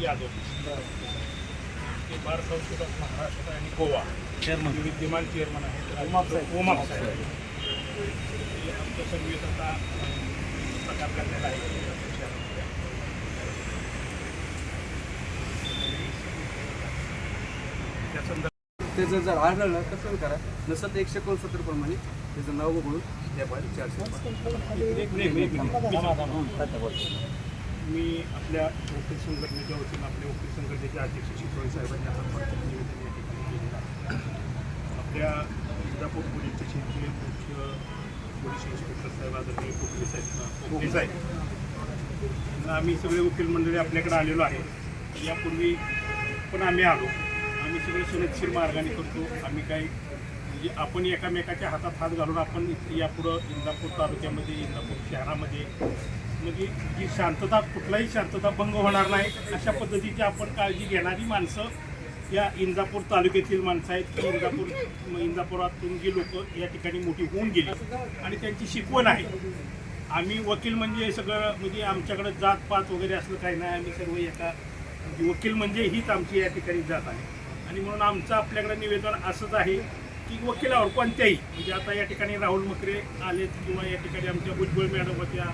Grazie. ते बार संस्कृत महाराष्ट्र आणि Goa chairman विद्यमान चेअरमन आहेत साहेब हे सर्विस आता प्रकार करण्यात आहे त्या संदर्भात त्याचं जर आढळलं तर करा नसेल तर एकशे एकोणसत्तर प्रमाणे त्याचं नाव बघून त्या पाहिजे चारशे. मी आपल्या वकील संघटनेच्या वतीनं आपल्या वकील संघटनेचे अध्यक्ष शिकवणी साहेबांनी आपण निवेदन या ठिकाणी केलेलं आपल्या इंदापूर पोलीस स्टेशनचे मुख्य पोलीस इन्स्पेक्टर साहेब आदरणीय कोकणे साहेब साहेब. आम्ही सगळे वकील मंडळी आपल्याकडे आलेलो आहे. यापूर्वी पण आम्ही आलो. आम्ही सगळे सुरक्षित मार्गाने करतो. आम्ही काही म्हणजे आपण एकामेकाच्या हातात हात घालून आपण यापुढं इंदापूर तालुक्यामध्ये इंदापूर शहरामध्ये म्हणजे जी शांतता कुठलाही शांतता भंग होणार नाही अशा पद्धतीची आपण काळजी घेणारी माणसं या इंदापूर तालुक्यातील माणसं आहेत. की इंदापूर इंदापुरातून जी लोक या ठिकाणी मोठी होऊन गेली आणि त्यांची शिकवण आहे. आम्ही वकील म्हणजे सगळं म्हणजे आमच्याकडे जात पात वगैरे असलं काही नाही. आम्ही सर्व एका म्हणजे वकील म्हणजे हीच आमची या ठिकाणी जात आहे. आणि म्हणून आमचं आपल्याकडे निवेदन असंच आहे की वकिलावर कोणत्याही म्हणजे आता या ठिकाणी राहुल मकरे आलेत किंवा या ठिकाणी आमच्या भुजबळ मॅडम होत्या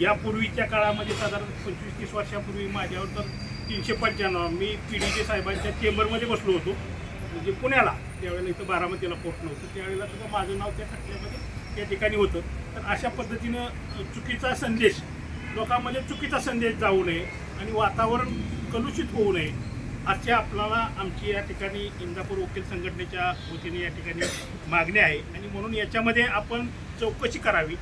यापूर्वीच्या काळामध्ये साधारण पंचवीस तीस वर्षापूर्वी माझ्यावर तर तीनशे पंच्याण्णव मी पी डी जे साहेबांच्या चेंबरमध्ये बसलो होतो. म्हणजे पुण्याला. त्यावेळेला इथं बारामतीला पोहोचलो होतं. त्यावेळेला सुद्धा माझं नाव त्या खटल्यामध्ये त्या ठिकाणी होतं. तर अशा पद्धतीनं चुकीचा संदेश लोकांमध्ये चुकीचा संदेश जाऊ नये आणि वातावरण कलुषित होऊ नये असे आपल्याला आमची या ठिकाणी इंदापूर वकील संघटनेच्या वतीने या ठिकाणी मागणी आहे. आणि म्हणून याच्यामध्ये आपण चौकशी करावी.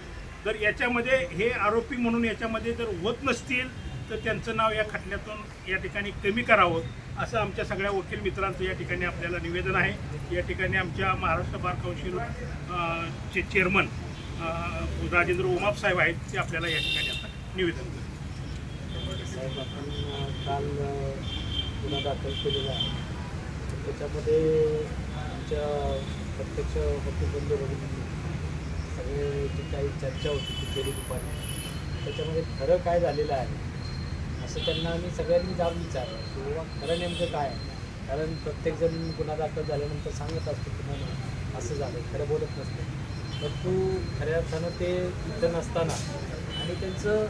जर याच्यामध्ये हे आरोपी म्हणून याच्यामध्ये जर होत नसतील तर त्यांचं नाव या खटल्यातून या ठिकाणी कमी करावं असं आमच्या सगळ्या वकील मित्रांचं या ठिकाणी आपल्याला निवेदन आहे. या ठिकाणी आमच्या महाराष्ट्र बार कौन्सिल चे चेअरमन राजेंद्र उमाप साहेब आहेत ते आपल्याला या ठिकाणी आता निवेदन करतील. साहेब आपण काल गुन्हा दाखल केलेला आहे. त्याच्यामध्ये आमच्या प्रत्यक्ष वकील बंधू सगळे जी काही चर्चा होती ती केली दुपारी. त्याच्यामध्ये खरं काय झालेलं आहे? असं त्यांना आम्ही सगळ्यांनी जाऊन विचारलं की बाबा खरं नेमकं काय आहे? कारण प्रत्येकजण गुन्हा दाखल झाल्यानंतर सांगत असतो की नाही असं झालं खरं बोलत नसतं. परंतु खऱ्या अर्थानं ते इथं नसताना आणि त्यांचं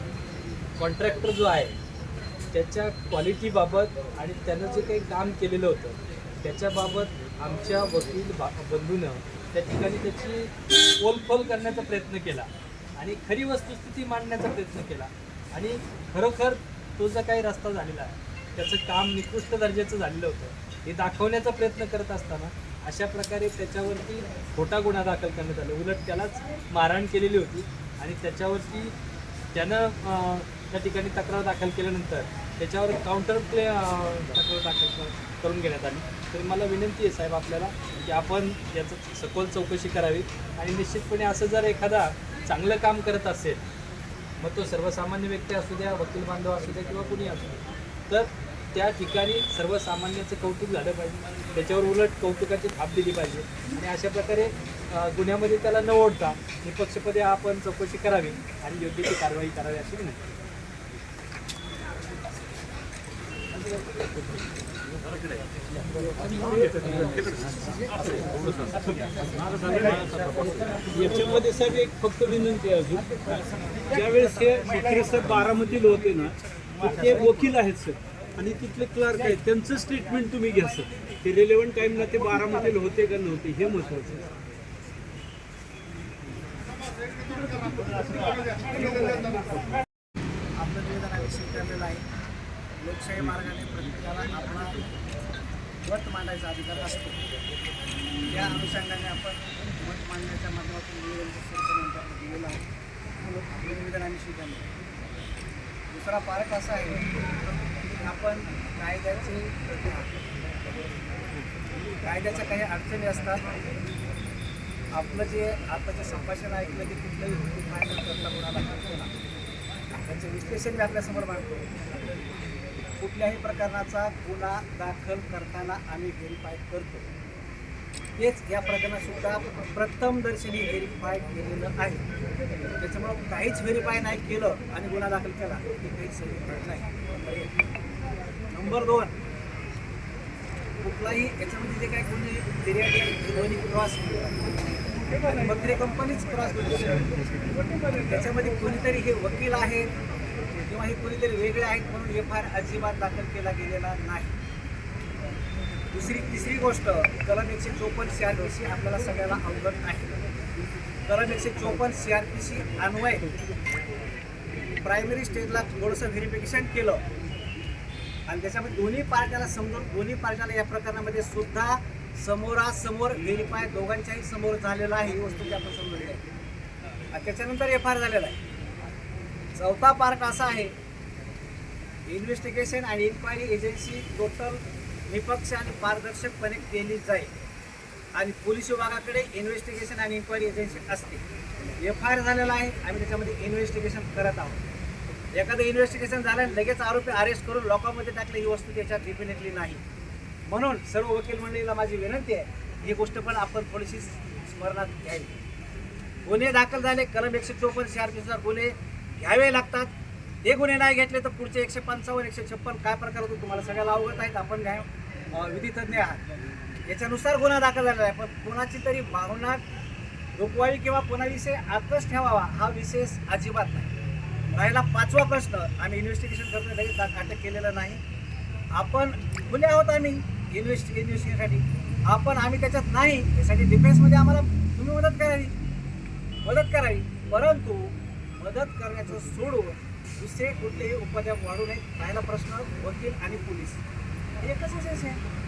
कॉन्ट्रॅक्टर जो आहे त्याच्या क्वालिटीबाबत आणि त्यानं जे काही काम केलेलं होतं त्याच्याबाबत आमच्या वकील बा बंधूनं त्या ठिकाणी त्याची पोलखोल करण्याचा प्रयत्न केला आणि खरी वस्तुस्थिती मांडण्याचा प्रयत्न केला. आणि खरोखर तो जो काही रस्ता झालेला आहे त्याचं काम निकृष्ट दर्जाचं झालेलं होतं हे दाखवण्याचा प्रयत्न करत असताना अशा प्रकारे त्याच्यावरती खोटा गुन्हा दाखल करण्यात आला. उलट त्यालाच मारहाण केलेली होती आणि त्याच्यावरती त्यानं त्या ठिकाणी तक्रार दाखल केल्यानंतर त्याच्यावर काउंटर प्ले तक्रार दाखल कर- करून घेण्यात आली. तर मला विनंती आहे साहेब आपल्याला की आपण याचं सखोल चौकशी करावी आणि निश्चितपणे असं जर एखादा चांगलं काम करत असेल मग तो सर्वसामान्य व्यक्ती असू द्या वकील बांधव असू द्या किंवा कुणी असू द्या तर त्या ठिकाणी सर्वसामान्याचं कौतुक झालं पाहिजे. त्याच्यावर उलट कौतुकाची थाप दिली पाहिजे. आणि अशा प्रकारे गुन्ह्यामध्ये त्याला न ओढता निपक्षपदे आपण चौकशी करावी आणि योग्य ती कारवाई करावी अशी विनंती. याच्यामध्ये साहेब एक फक्त विनंती अजून. ज्यावेळेस हे शेखरे साहेब बारामतीला होते ना ते वकील आहेत सर. आणि तिथले क्लार्क आहेत. त्यांचं स्टेटमेंट तुम्ही घ्या सर. ते रिलेव्हंट टाईमला ते बारामतीला होते का नव्हते हे महत्वाचं आपलं निवेदन आम्ही स्वीकारलेलं आहे. लोकशाही मार्गाने प्रत्येकाला आपला मत मांडायचा अधिकार असतो. या अनुषंगाने आपण मत मांडण्याच्या माध्यमातून निवेदन सरकारनंतर दिलेलं आहे. निवेदन आम्ही स्वीकारले दुसरा पार्ट असा आहे की आपण कायद्याचे कायद्याच्या काही अडचणी असतात. आपलं जे आताचं संभाषण ऐकलं की कुठलंही करता कोणाला करतो ना? त्याचं विश्लेषण मी आपल्यासमोर मांडतो. कुठल्याही प्रकरणाचा गुन्हा दाखल करताना आम्ही व्हेरीफाय करतो. तेच या प्रकरणातसुद्धा प्रथमदर्शनी प्रथम दर्शनी व्हेरीफाय केलेलं आहे. त्याच्यामुळं काहीच व्हेरीफाय नाही केलं आणि गुन्हा दाखल केला ते काहीच नाही. नंबर दोन कुठलाही याच्यामध्ये जे काही कोणी फिर्यादी क्रॉस दोन्ही क्रॉस बकरी कंपनीच क्रॉस त्याच्यामध्ये कोणीतरी हे वकील आहेत किंवा हे कोणीतरी वेगळे आहेत म्हणून एफ आय आर अजिबात दाखल केला गेलेला नाही. दुसरी तिसरी गोष्ट कलम एकशे चोपन्न सी आर पी सी आपल्याला सगळ्याला अवगत नाही कलम एकशे चोपन्न सी आर पी सी अन्वय प्रायमरी स्टेजला थोडंसं व्हेरिफिकेशन केलं. आणि त्याच्यामध्ये दोन्ही पार्ट्याला समजून दोन्ही पार्ट्याला या प्रकरणामध्ये सुद्धा समोरासमोर व्हेरीफाय दोघांच्याही समोर झालेला आहे ही वस्तू ती आपण आणि त्याच्यानंतर एफ आय आर झालेला आहे. चौथा पार्ट असा आहे. इन्व्हेस्टिगेशन आणि इन्क्वायरी एजन्सी टोटल निपक्ष आणि पारदर्शकपणे केली जाईल. आणि पोलीस विभागाकडे इन्व्हेस्टिगेशन आणि इन्क्वायरी एजन्सी असते. एफ आय आर झालेला आहे. आम्ही त्याच्यामध्ये इन्व्हेस्टिगेशन करत आहोत. एखादं इन्व्हेस्टिगेशन झालं लगेच आरोपी अरेस्ट करून लोकांमध्ये टाकलं ही वस्तू त्याच्यात डेफिनेटली नाही. म्हणून सर्व वकील मंडळीला माझी विनंती आहे ही गोष्ट पण आपण थोडीशी स्मरणात घ्यावी. गुन्हे दाखल झाले कलम एकशे चोपन्न सी आर पीनुसार गुन्हे घ्यावे लागतात. हे गुन्हे नाही घेतले तर पुढचे एकशे पंचावन्न एकशे छप्पन काय प्रकार होतो तुम्हाला सगळ्याला अवगत आहेत. आपण न्याय विधितज्ञ आहात. याच्यानुसार गुन्हा दाखल झालेला आहे. पण कुणाची तरी भावना रोखवावी किंवा कोणाविषयी आकर्ष ठेवावा हा विशेष अजिबात नाही. राहिला पाचवा प्रश्न आम्ही इन्व्हेस्टिगेशन करतो लगेच अटक केलेलं नाही. आपण गुन्हे आहोत आम्ही इन्व्हेस्ट इन्व्हेस्टिगेशनसाठी आपण आम्ही त्याच्यात नाही. त्यासाठी डिफेन्समध्ये आम्हाला तुम्ही मदत करावी. मदत करावी. परंतु मदत करण्याचं सोडून दुसरे कुठलेही उपद्याप वाढू नये राहिला प्रश्न वकील आणि पोलीस. हे एकच विशेष आहे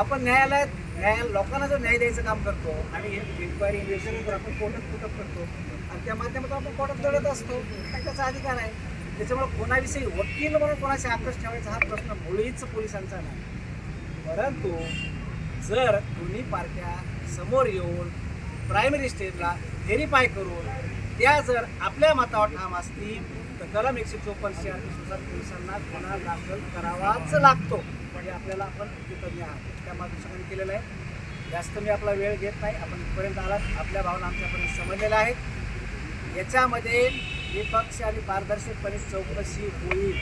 आपण न्यायालयात न्याय लोकांना जर न्याय द्यायचं काम करतो आणि इन्क्वायरी इन्व्हेस्टिगेशन आपण कोर्टात कुठं करतो आणि त्या माध्यमातून आपण कोर्टात लढत असतो त्याचा अधिकार आहे. त्याच्यामुळे कोणाविषयी वकील म्हणून कोणाशी आकर्ष ठेवायचा हा प्रश्न मुळीच पोलिसांचा नाही. परंतु जर दोन्ही पार्ट्या समोर येऊन प्रायमरी स्टेजला व्हेरीफाय करून त्या जर आपल्या मतावर ठाम असतील तर कलम एकशे चोपन्न सी पोलिसांना गुन्हा दाखल करावाच लागतो. म्हणजे आपल्याला आपण कृतज्ञ आहात. त्या माध्यमातून केलेलं आहे. जास्त मी आपला वेळ घेत नाही. आपण इथपर्यंत आलात. आपल्या भावना आमच्यापर्यंत समजलेल्या आहेत. याच्यामध्ये निपक्ष आणि पारदर्शकपणे चौकशी होईल.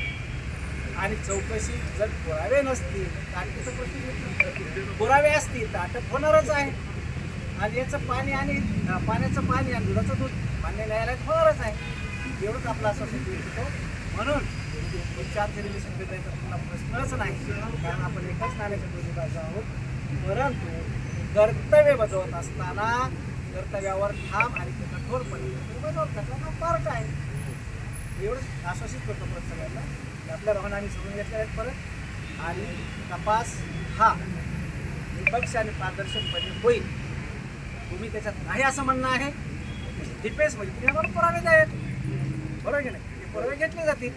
आणि चौकशी जर पुरावे नसतील तर आणखीचा प्रश्न पुरावे असतील तर अटक होणारच आहे. आणि याचं पाणी आणि पाण्याचं पाणी आणि दुधाचं दूध मान्य न्यायालयात होणारच आहे. एवढंच आपला असं होतो. म्हणून चार्ज रिलेशन भेटायचा पुन्हा प्रश्नच नाही. कारण आपण एकाच नाण्याच्या दोन्ही बाजू आहोत. परंतु कर्तव्य बजावत असताना कर्तव्यावर ठाम आणि ते कठोरपणे बजावत असताना हा पार्ट आहे एवढंच आश्वासित करतो परत सगळ्यांना. की आपल्या भावना आम्ही समजून घेतल्या आहेत परत. आणि तपास हा निपक्ष आणि पारदर्शकपणे होईल. तुम्ही त्याच्यात नाही असं म्हणणं आहे. म्हणजे डिफेन्स म्हणजे तुम्ही आम्हाला पुरावे द्यायत बरोबर की नाही? ते पुरावे घेतले जातील.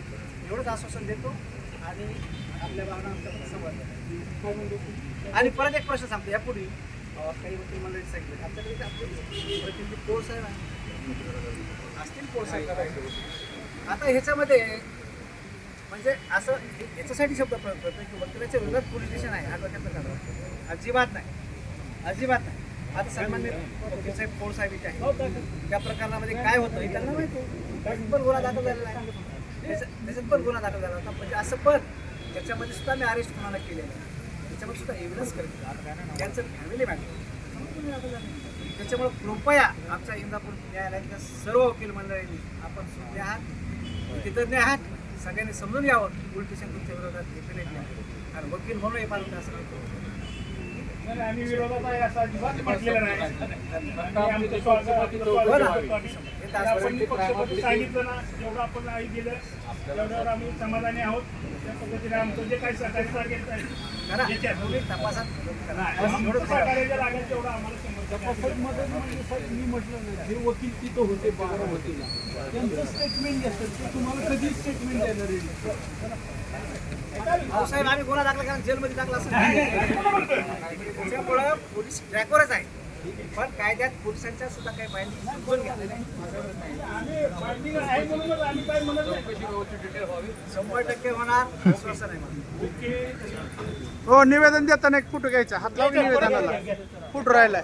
एवढंच आश्वासन देतो. आणि आपल्या भावना आमच्याकडे समजल्या म्हणजे आणि परत एक प्रश्न सांगतो. यापूर्वी काही वकील मंडळी सांगितलं. आमच्याकडे ते प्रतिनिधी कोर्स आहे असतील कोर्स आहे आता ह्याच्यामध्ये म्हणजे असं हे- याच्यासाठी शब्द प्रयोग करतो की वकिलाच्या विरोधात पोलीस स्टेशन आहे. हा काढा अजिबात नाही. अजिबात नाही. आता सन्मान्य वकील साहेब पोळ साहेब इथे आहे त्या प्रकरणामध्ये काय होतं हे त्यांना माहिती पण गुन्हा दाखल झालेला आहे. त्याच्यात पण गुन्हा दाखल झाला होता. म्हणजे असं पण त्याच्यामध्ये सुद्धा मी अरेस्ट कोणाला केलेलं आहे त्याच्यामध्ये सुद्धा एव्हिडन्स करत त्यांचं फॅमिली मॅटर त्याच्यामुळे कृपया आमच्या इंदापूर न्यायालयाच्या सर्व वकील मंडळींनी आपण सुज्ञ आहात कृतज्ञ आहात. सगळ्यांनी समजून घ्यावं. पोलिटिशियन तुमच्या विरोधात घेतलेले नाही कारण वकील म्हणून हे पालन असं नाही आम्ही विरोधात आहे असं अजिबात म्हटलेलं नाही. हो हे आपण सांगितलं ना जेवढं आपण आई दिलं तेवढ्यावर आम्ही समाधानी आहोत. त्या पद्धतीने आमचं जे काही सहकार्य सांगितलं करा. आहे याच्यात. तुम्ही तपासात मदत करा. आम्ही एवढंच करा. सहकार्याच्या लागेल तेवढं आम्हाला म्हणजे साहेब मी म्हटलं ना जे वकील तिथं होते बारा वकील. त्यांचं स्टेटमेंट ते तुम्हाला कधी स्टेटमेंट अहो साहेब आम्ही गुन्हा दाखल करा जेलमध्ये टाकला असं नाही. त्यामुळं पोलीस ट्रॅकवरच आहे पण कायद्यात पोलिसांच्या सुद्धा काही बाहेर नाही. शंभर टक्के होणार विश्वास नाही मला. हो निवेदन देताना एक फोटो घ्यायचा. हात लावून निवेदनाला. फोटो राहिलाय.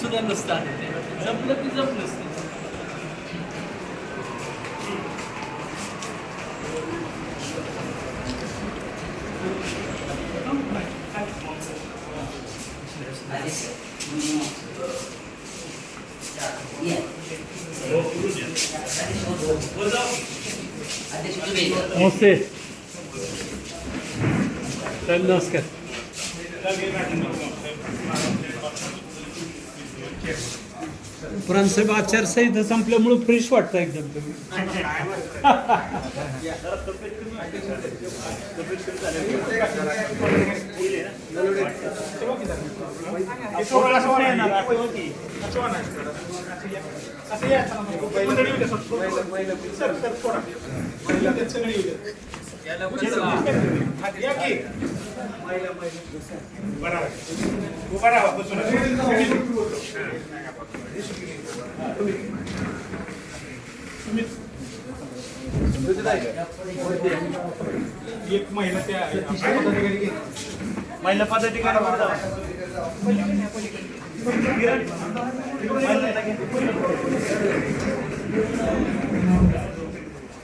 हा. सांगून सुद्धा नसतात जपलं की जपलंच ते. अध्यक्ष तुम्ही नमस्ते साहेब नमस्कार साहेब आचारसंहिता संपल्यामुळे फ्रेश वाटतं एकदम तुम्ही. उभा एक महिला त्या महिला पदाधिकारी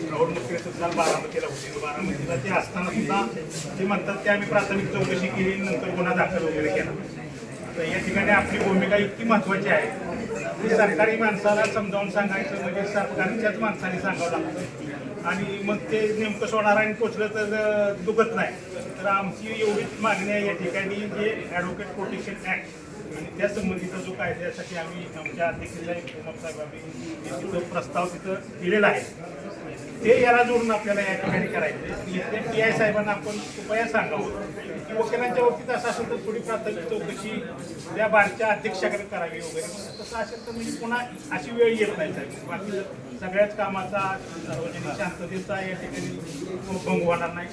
सहकारी संघ बारामतीला होते बारामतीला ते असताना सुद्धा ते म्हणतात ते आम्ही प्राथमिक चौकशी केली नंतर गुन्हा दाखल वगैरे केला. तर या ठिकाणी आपली भूमिका इतकी महत्त्वाची आहे की सरकारी माणसाला समजावून सांगायचं म्हणजे सरकारच्याच माणसाने सांगावं लागतं. आणि मग ते नेमकं सोडणार आणि पोचलं तर दुखत नाही. तर आमची एवढीच मागणी आहे या ठिकाणी जे ॲडव्होकेट प्रोटेक्शन ॲक्ट आणि त्या संबंधीचा जो कायद्यासाठी आम्ही आमच्या अध्यक्षाला उमप साहेबांनी तिथं प्रस्ताव तिथं दिलेला आहे. ते याला जोडून आपल्याला या ठिकाणी करायचं पी आय साहेबांना आपण कृपया सांगावं. की वकिलांच्या बाबतीत असं असेल तर थोडी प्राथमिक चौकशी त्या बारच्या अध्यक्षाकडे करावी वगैरे. तसं असेल तर म्हणजे पुन्हा अशी वेळ येत नाही साहेब. बाकी सगळ्याच कामाचा सार्वजनिक शांततेचा या ठिकाणी भंग होणार नाही.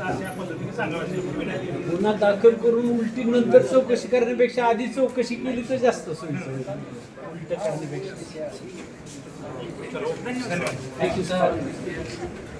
अशा पद्धतीने सांगावं गुन्हा दाखल करून उलटी नंतर चौकशी करण्यापेक्षा आधी चौकशी केली तर जास्त सोयीचं उलट करण्यापेक्षा. Thank you, sir.